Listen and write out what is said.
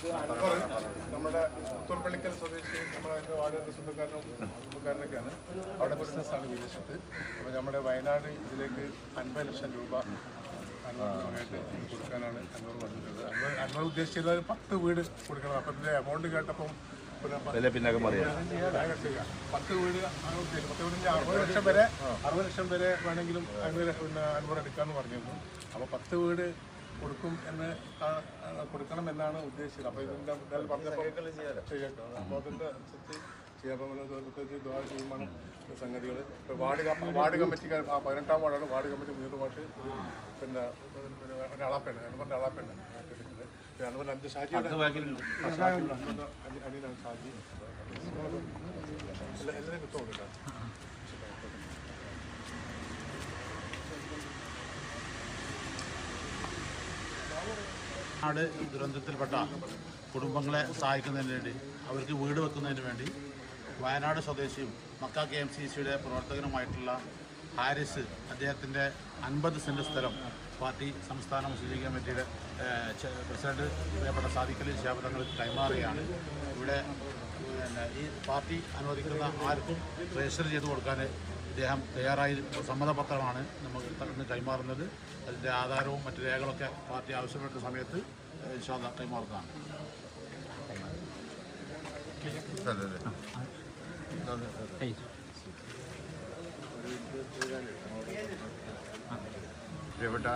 അൻവർ നമ്മുടെ പുത്തൂർപ്പള്ളിക്കൽ സ്വദേശി നമ്മുടെ അതിന്റെ വാർഡ് സ്വന്തക്കാരനും കുടുംബക്കാരനൊക്കെയാണ് അവിടെ ബിസിനസ്സാണ് വിദേശത്ത്. അപ്പോൾ നമ്മുടെ വയനാട് ഇതിലേക്ക് അൻപത് ലക്ഷം രൂപ അൻവറിനായിട്ട് കൊടുക്കാനാണ് അൻവർ പറഞ്ഞിട്ടുള്ളത്. അൻവർ അൻവർ ഉദ്ദേശിച്ചത് ഒരു പത്ത് വീട് കൊടുക്കണം. അപ്പം ഇതിന്റെ എമൗണ്ട് കേട്ടപ്പം പിന്നെ. പത്ത് വീട് പത്ത് വീടിന്റെ അറുപത് ലക്ഷം വരെ അറുപത് ലക്ഷം വരെ വേണമെങ്കിലും അൻവർ പിന്നെ അൻവർ എടുക്കാമെന്ന് പറഞ്ഞിരുന്നു. അപ്പോൾ പത്ത് വീട് കൊടുക്കും എന്ന് കൊടുക്കണം എന്നാണ് ഉദ്ദേശിച്ചത്. അപ്പോൾ ഇതിന്റെ എന്തായാലും പറഞ്ഞപ്പോൾ ചെയ്യട്ടോ അപ്പോൾ അതിന്റെ അനുസരിച്ച് ചെയ്യുമാണ് സംഗതികൾ ഇപ്പോൾ വാർഡ് വാർഡ് കമ്മിറ്റിക്കാർ ആ പതിനെട്ടാം വാർഡാണ് വാർഡ് കമ്മിറ്റി മൂന്ന് വാർഡ്. പിന്നെ ഒരു അളാപ്പേണ് അനുപന്റെ അളാപ്പേണ് പിന്നെ അനുപന്റെ അഞ്ച് ഷാജി അനുപന്റെ അനി- അനിയനാണ് ഷാജി. എല്ലാവരും വിട്ടു നാട് ദുരന്തത്തിൽപ്പെട്ട കുടുംബങ്ങളെ സഹായിക്കുന്നതിന് വേണ്ടി അവർക്ക് വീട് വെക്കുന്നതിന് വേണ്ടി വയനാട് സ്വദേശിയും മക്ക കെ എം സി സിയുടെ പ്രവർത്തകനുമായിട്ടുള്ള ഹാരിസ് അദ്ദേഹത്തിന്റെ അൻപത് സെന്റ് സ്ഥലം പാർട്ടി സംസ്ഥാന മുസ്ലിം ലീഗ് കമ്മിറ്റിയുടെ പ്രസിഡന്റ് പ്രിയപ്പെട്ട സാദിഖലി ശാബദങ്ങൾക്ക് കൈമാറുകയാണ്. ഇവിടെ ഈ പാർട്ടി അനുവദിക്കുന്ന ആർക്കും രജിസ്റ്റർ ചെയ്ത് കൊടുക്കാൻ ഇദ്ദേഹം തയ്യാറായി സമ്മതപത്രമാണ് നമുക്ക് ഇന്ന് കൈമാറുന്നത്. അതിന്റെ ആധാരവും മറ്റു രേഖകളൊക്കെ പാർട്ടി ആവശ്യപ്പെട്ട സമയത്ത് ഇൻഷാല്ല കൈമാറുന്നതാണ്. പ്രിയപ്പെട്ട